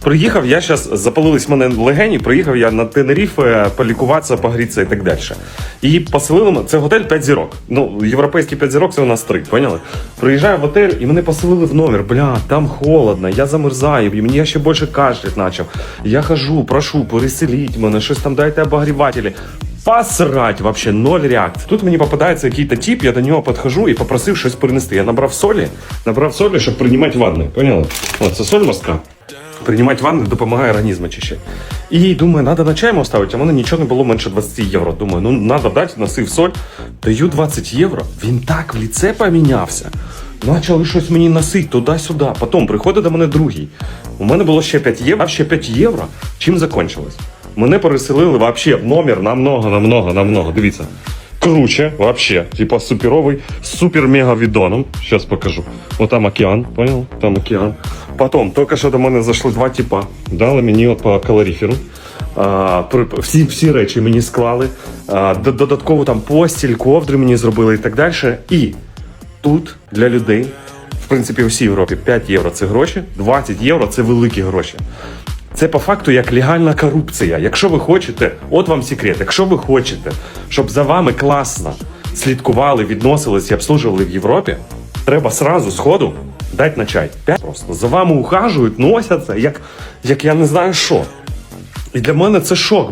приїхав я зараз, запалились мене легені, приїхав я на Тенеріфе полікуватися, погрітися і так далі. І поселили мене, це готель 5 зірок. Ну, європейський 5 зірок це у нас 3, поняли? Приїжджаю в готель і мене поселили в номер. Бля, там холодно, я замерзаю, і мені я ще більше кашлять почав. Я хожу, прошу, переселіть мене, щось там дайте обогрівателі. Посрать, вообще ноль реакції. Тут мені попадається якийсь тип, я до нього підхожу і попросив щось принести. Я набрав солі, набрав солі, щоб приймати ванни. Поняли? О, це соль морська. Приймати ванни допомагає організм очищати. І думаю, треба на чай ставити, а в мене нічого не було менше 20 євро. Думаю, ну треба дати, носив соль. Даю 20 євро. Він так в ліце помінявся. Почали щось мені носити туди-сюди. Потім приходить до мене другий. У мене було ще 5 євро, а ще 5 євро. Чим закінчилось? Мене переселили вообще в номер намного, намного, намного. Дивіться. Круче, вообще. Типа суперовий, супер-мега відоном. Сейчас покажу. Вот там океан, понял? Там океан. Потом, тільки що до мене зайшли два типа. Дали мені от по калоріферу. Всі, всі речі мені склали. А, д- додатково там постіль, ковдри мені зробили і так далі. І тут для людей, в принципі, у всій Європі 5 євро це гроші, 20 євро це великі гроші. Це по факту як легальна корупція. Якщо ви хочете, от вам секрет, якщо ви хочете, щоб за вами класно слідкували, відносились і обслужували в Європі, треба сразу сходу дати на чай. Просто за вами ухажують, носяться, як, як я не знаю що. І для мене це шок.